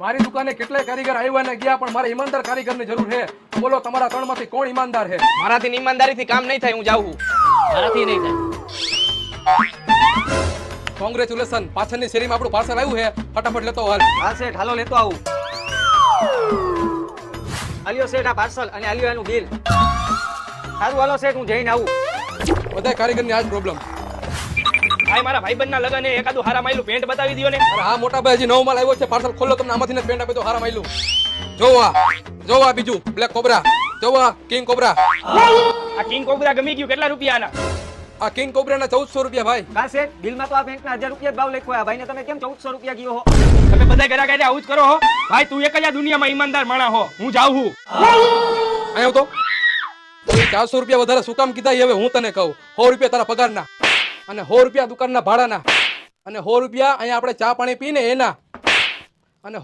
મારી દુકાને કેટલાય કારીગર આવ્યા ને ગયા પણ મારે ઈમાનદાર કારીગરની જરૂર છે. બોલો તમારા ત્રણમાંથી કોણ ઈમાનદાર છે? મારાથી ઈમાનદારીથી કામ નહીં થાય હું જાઉં મારાથી નહીં થાય. કોંગ્રેચ્યુલેશન પાછળની શેરીમાં આપણું પાર્સલ આવ્યું છે. ફટાફટ લેતો હાલ. હા શેઠ હાલો લેતો આવું. આલ્યો શેઠ આ પાર્સલ અને આલ્યો એનું બિલ. સારું હાલો શેઠ હું જઈને આવું. બધા કારીગરની આજ પ્રોબ્લેમ ભાઈ મારા ભાઈબંધના લગન એકાદું હારા માયલું પેન્ટ બતાવી દ્યો ને. અરે હા મોટા ભાઈ હજી નવો માલ આવ્યો છે. પાર્સલ ખોલો તમને આમાંથી પેન્ટ આપે તો હારા માયલું. જોવા જોવા બીજું બ્લેક કોબરા જોવા કિંગ કોબરા આ કિંગ કોબરા ગમી ગયું કેટલા રૂપિયાના? આ કિંગ કોબરાના ચૌદસો રૂપિયા ભાઈ. કા શેઠ બિલમાં તો આ પેન્ટના હજાર રૂપિયા ભાવ લખ્યો આ ભાઈને તમે કેમ ચૌદસો રૂપિયા ગયો હો? તમે બધા ઘરા ઘરે આવું જ કરો હો. ભાઈ તું એક જ આ દુનિયામાં ઈમાનદાર માણા હો. હું જાઉં છું. આવ્યો તો ચારસો રૂપિયા વધારે શું કામ કીધા હવે હું તને કહું. સો રૂપિયા તારા પગારના. અને સો રૂપિયા દુકાનના ભાડાના. અને સો રૂપિયા અહીંયા આપણે ચા પાણી પીને એના. અને